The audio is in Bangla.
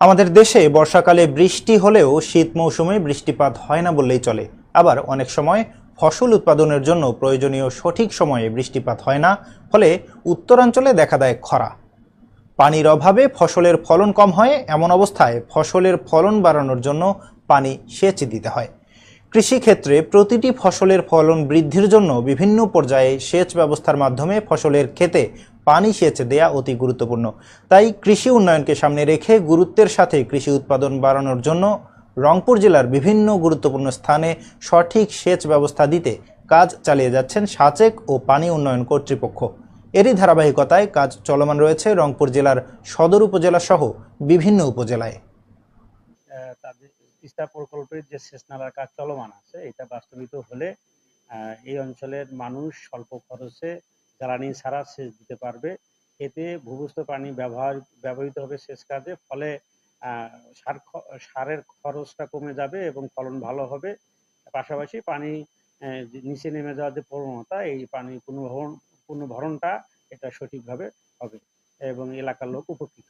আমাদের দেশে বর্ষাকালে বৃষ্টি হলেও শীত মৌসুমে বৃষ্টিপাত হয় না বললেই চলে। আবার অনেক সময় ফসল উৎপাদনের জন্য প্রয়োজনীয় সঠিক সময়ে বৃষ্টিপাত হয় না, ফলে উত্তরাঞ্চলে দেখা দেয় খরা। পানির অভাবে ফসলের ফলন কম হয়, এমন অবস্থায় ফসলের ফলন বাড়ানোর জন্য পানি সেচ দিতে হয়। কৃষিক্ষেত্রে প্রতিটি ফসলের ফলন বৃদ্ধির জন্য বিভিন্ন পর্যায়ে সেচ ব্যবস্থার মাধ্যমে ফসলের ক্ষেতে পানি সেচ দেয়া অতি গুরুত্বপূর্ণ। তাই কৃষি উন্নয়নকে সামনে রেখে গুরুত্বের সাথে কৃষি উৎপাদন বাড়ানোর জন্য রংপুর জেলার বিভিন্ন গুরুত্বপূর্ণ স্থানে সঠিক সেচ ব্যবস্থা দিতে কাজ চালিয়ে যাচ্ছেন সাচেক ও পানি উন্নয়ন কর্তৃপক্ষ। এরই ধারাবাহিকতায় কাজ চলমান রয়েছে রংপুর জেলার সদর উপজেলা সহ বিভিন্ন উপজেলায়। তাদের তিস্তা প্রকল্পের যে সেচ নালার কাজ চলমান আছে, এটা বাস্তবিত হলে এই অঞ্চলের মানুষ স্বল্প খরচে জ্বালানি ছাড়া সেচ দিতে পারবে। এতে ভূগর্ভস্থ পানি ব্যবহার, ব্যবহৃত হবে সেচ কাজে, ফলে সার সারের খরচটা কমে যাবে এবং ফলন ভালো হবে। পাশাপাশি পানি নিচে নেমে যাওয়ার যে প্রবণতা, এই পানি পুনর্ভরণ, পুনর্ভরণটা এটা সঠিকভাবে হবে এবং এলাকার লোক উপকৃত